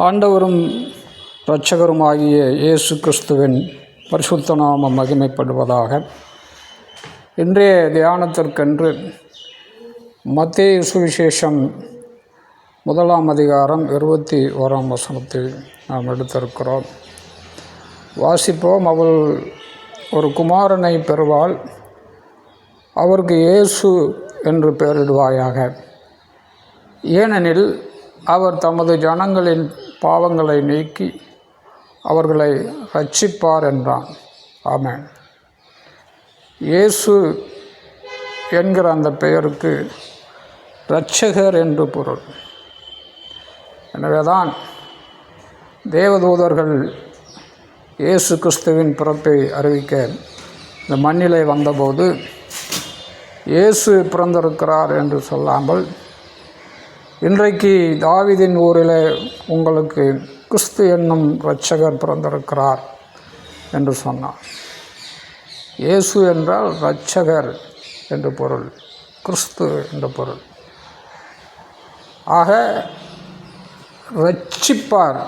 ஆண்டவரும் இரட்சகருமாகிய இயேசு கிறிஸ்துவின் பரிசுத்த நாமம் மகிமைப்படுவதாக. இன்றைய தியானத்திற்கென்று மத்திய சுவிசேஷம் முதலாம் அதிகாரம் இருபத்தி ஓராம் வசனத்தில் நாம் எடுத்திருக்கிறோம். வாசிப்போம். அவள் ஒரு குமாரனை பெறுவாள். அவருக்கு இயேசு என்று பெயரிடுவாயாக. ஏனெனில் அவர் தமது ஜனங்களின் பாவங்களை நீக்கி அவர்களை ரட்சிப்பார் என்றான். ஆமென். இயேசு என்கிற அந்த பெயருக்கு இரட்சகர் என்று பொருள். எனவேதான் தேவதூதர்கள் இயேசு கிறிஸ்துவின் பிறப்பை அறிவிக்க இந்த மண்ணிலை வந்தபோது இயேசு பிறந்திருக்கிறார் என்று சொல்லாமல் இன்றைக்கு தாவிதின் ஊரில் உங்களுக்கு கிறிஸ்து என்னும் இரட்சகர் பிறந்திருக்கிறார் என்று சொன்னார். இயேசு என்றால் இரட்சகர் என்று பொருள் கிறிஸ்து என்று பொருள். ஆக ரட்சிப்பார்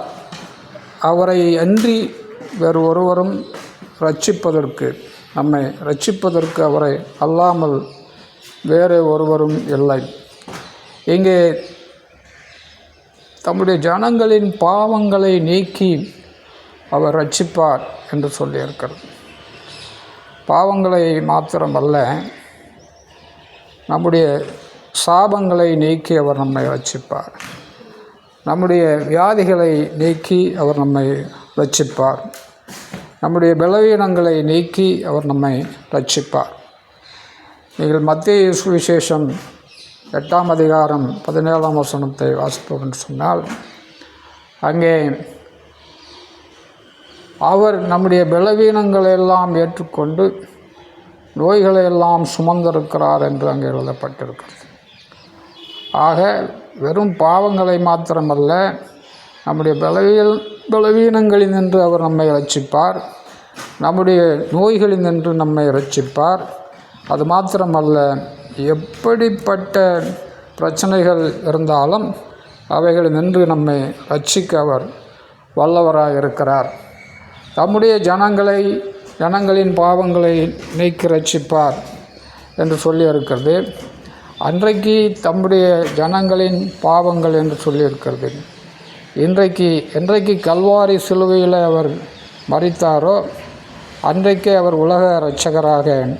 அவரை அன்றி வேறு ஒருவரும் ரட்சிப்பதற்கு நம்மை ரட்சிப்பதற்கு அவரை அல்லாமல் வேறு ஒருவரும் இல்லை. இங்கே தம்முடைய ஜனங்களின் பாவங்களை நீக்கி அவர் ரட்சிப்பார் என்று சொல்லியிருக்கிறது. பாவங்களை மாத்திரமல்ல நம்முடைய சாபங்களை நீக்கி அவர் நம்மை ரட்சிப்பார். நம்முடைய வியாதிகளை நீக்கி அவர் நம்மை ரட்சிப்பார். நம்முடைய பலவீனங்களை நீக்கி அவர் நம்மை ரட்சிப்பார். நீங்கள் மத்திய சுவிசேஷம் எட்டாம் அதிகாரம் பதினேழாம் வசனத்தை வாசிப்போம் என்று சொன்னால் அங்கே அவர் நம்முடைய பலவீனங்களை எல்லாம் ஏற்றுக்கொண்டு நோய்களை எல்லாம் சுமந்திருக்கிறார் என்று அங்கே எழுதப்பட்டிருக்கிறது. ஆக வெறும் பாவங்களை மாத்திரமல்ல நம்முடைய பலவீன பலவீனங்களில் நின்று அவர் நம்மை ரட்சிப்பார் நம்முடைய நோய்களில் நின்று நம்மை ரட்சிப்பார் அது மாத்திரமல்ல எப்படிப்பட்ட பிரச்சனைகள் இருந்தாலும் அவைகள் நின்று நம்மை ரட்சிக்க அவர் வல்லவராக இருக்கிறார். தம்முடைய ஜனங்களை ஜனங்களின் பாவங்களை நீக்கி ரட்சிப்பார் என்று சொல்லியிருக்கிறது. அன்றைக்கு தம்முடைய ஜனங்களின் பாவங்கள் என்று சொல்லியிருக்கிறது. இன்றைக்கு என்றைக்கு கல்வாரி சிலுவையில் அவர் மறித்தாரோ அன்றைக்கே அவர் உலக இரட்சகராக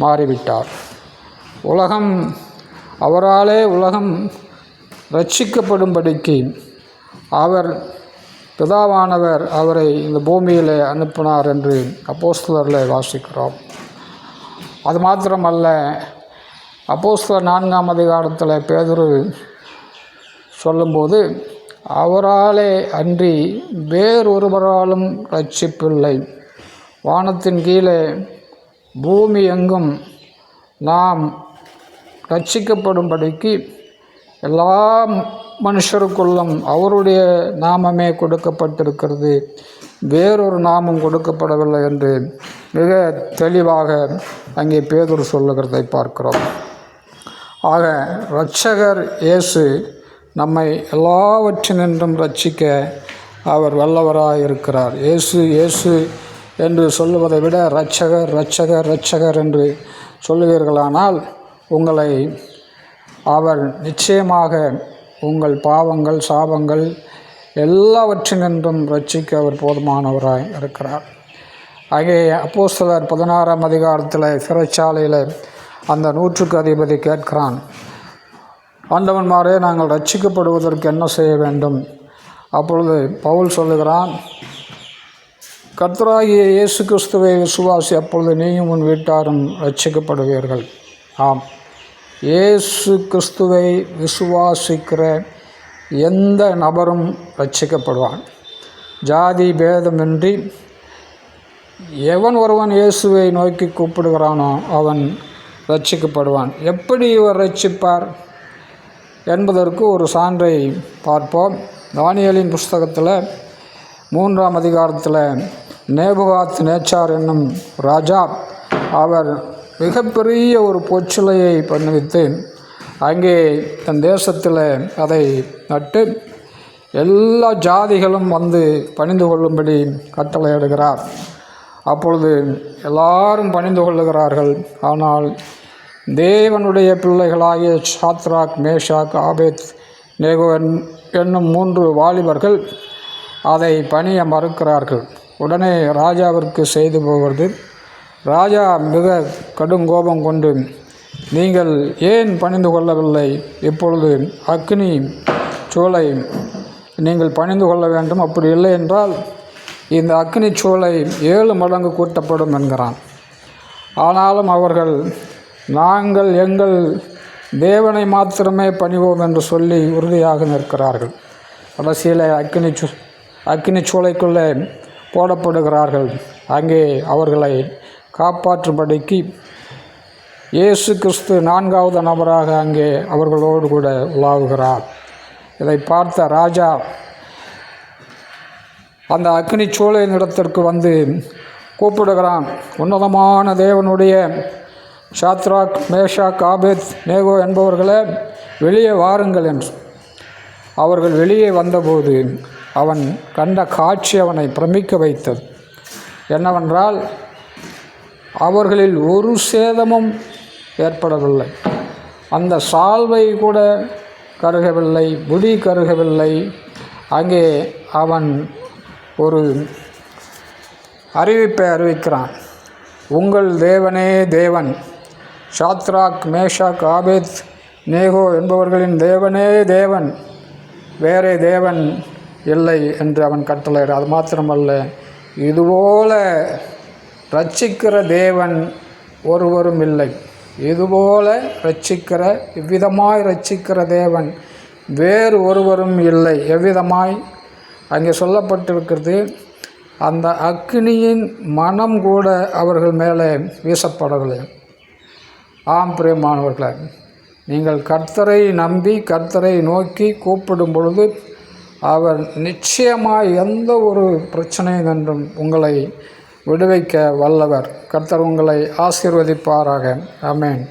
மாறிவிட்டார். உலகம் அவராலே உலகம் ரட்சிக்கப்படும்படிக்கு அவர் பிதாவானவர் அவரை இந்த பூமியில் அனுப்பினார் என்று அப்போஸ்தலரில் வாசிக்கிறோம். அது மாத்திரமல்ல அப்போஸ்தலர் நான்காம் அதிகாரத்தில் பேதுரு சொல்லும்போது அவராலே அன்றி வேறொருவராலும் ரட்சிப்பில்லை. வானத்தின் கீழே பூமி எங்கும் நாம் ரட்சிக்கப்படும்படிக்கு எல்லா மனுஷருக்குள்ளும் அவருடைய நாமமே கொடுக்கப்பட்டிருக்கிறது. வேறொரு நாமம் கொடுக்கப்படவில்லை என்று மிக தெளிவாக அங்கே பேதூர் சொல்லுகிறதை பார்க்கிறோம். ஆக இரட்சகர் இயேசு நம்மை எல்லாவற்றினின்றும் ரட்சிக்க அவர் வல்லவராக இருக்கிறார் இயேசு இயேசு என்று சொல்லுவதை விட இரட்சகர் இரட்சகர் இரட்சகர் என்று சொல்லுவீர்களானால் உங்களை அவர் நிச்சயமாக உங்கள் பாவங்கள் சாபங்கள் எல்லாவற்றினின்றும் ரட்சிக்க அவர் போதுமானவராய் இருக்கிறார். ஆகிய அப்போஸ்தலர் பதினாறாம் அதிகாரத்தில் சிறைச்சாலையில் அந்த நூற்றுக்கு அதிபதி கேட்கிறான் ஆண்டவன்மாரே நாங்கள் ரட்சிக்கப்படுவதற்கு என்ன செய்ய வேண்டும்? அப்பொழுது பவுல் சொல்லுகிறான் கர்த்தராகிய இயேசு கிறிஸ்துவை விசுவாசி அப்பொழுது நீயும் உன் வீட்டாரும் ரட்சிக்கப்படுவீர்கள். ஆம். இயேசு கிறிஸ்துவை விசுவாசிக்கிற எந்த நபரும் ரட்சிக்கப்படுவான். ஜாதி பேதமின்றி எவன் ஒருவன் இயேசுவை நோக்கி கூப்பிடுகிறானோ அவன் ரட்சிக்கப்படுவான். எப்படி இவர் ரட்சிப்பார் என்பதற்கு ஒரு சான்றை பார்ப்போம். தானியலின் புஸ்தகத்தில் மூன்றாம் அதிகாரத்தில் நேபுகாத் நேச்சார் என்னும் ராஜா அவர் மிகப்பெரிய ஒரு பொச்சிலையை பண்ணுவித்து அங்கே தன் தேசத்தில் அதை நட்டு எல்லா ஜாதிகளும் வந்து பணிந்து கொள்ளும்படி கட்டளையிடுகிறார் அப்பொழுது எல்லாரும் பணிந்து கொள்ளுகிறார்கள். ஆனால் தேவனுடைய பிள்ளைகளாகிய சாத்ராக் மேஷாக் ஆபேத் நேகோ என்- என்னும் மூன்று வாலிபர்கள் அதை பணிய மறுக்கிறார்கள். உடனே ராஜாவிற்கு செய்து போகிறது ராஜா மிக கடுங்கோபம் கொண்டு நீங்கள் ஏன் பணிந்து கொள்ளவில்லை? இப்பொழுது அக்னி சூளை நீங்கள் பணிந்து கொள்ள வேண்டும். அப்படி இல்லை என்றால் இந்த அக்னி சூளை ஏழு மடங்கு கூட்டப்படும் என்கிறான். ஆனாலும் அவர்கள் நாங்கள் எங்கள் தேவனை மாத்திரமே பணிவோம் என்று சொல்லி உறுதியாக நிற்கிறார்கள். கடைசியில் அக்னி சூ அக்னி சூளைக்குள்ளே போடப்படுகிறார்கள். அங்கே அவர்களை காப்பாற்றும்படிக்கு இயேசு கிறிஸ்து நான்காவது நபராக அங்கே அவர்களோடு கூட உலாவுகிறார். இதை பார்த்த ராஜா அந்த அக்னி சூழலின் இடத்திற்கு வந்து கூப்பிடுகிறான். உன்னதமான தேவனுடைய ஷாத்ராக் மேஷா காபேத் நேகோ என்பவர்களே வெளியே வாருங்கள் என்று. அவர்கள் வெளியே வந்தபோது அவன் கண்ட காட்சி அவனை பிரமிக்க வைத்தது. என்னவென்றால் அவர்களில் ஒரு சேதமும் ஏற்படவில்லை. அந்த சால்வை கூட கருகவில்லை முடி கருகவில்லை. அங்கே அவன் ஒரு அறிவிப்பை அறிவிக்கிறான். உங்கள் தேவனே தேவன். ஷாத்ராக் மேஷாக் ஆபேத் நேகோ என்பவர்களின் தேவனே தேவன். வேறே தேவன் இல்லை என்று அவன் கட்டளையிட அது மாத்திரமல்ல இதுபோல ரட்சிக்கிற தேவன் ஒருவரும் இல்லை. இதுபோல ரட்சிக்கிற இவ்விதமாய் ரட்சிக்கிற தேவன் வேறு ஒருவரும் இல்லை. எவ்விதமாய்? அங்கே சொல்லப்பட்டிருக்கிறது அந்த அக்னியின் மனம் கூட அவர்கள் மேலே வீசப்படவில்லை. ஆம் பிரியமானவர்களே நீங்கள் கர்த்தரை நம்பி கர்த்தரை நோக்கி கூப்பிடும் பொழுது அவர் நிச்சயமாக எந்த ஒரு பிரச்சனையும் என்றும் உங்களை விடுவிக்க வல்லவர். கர்த்தர் உங்களை ஆசீர்வதிப்பாராக. அமேன்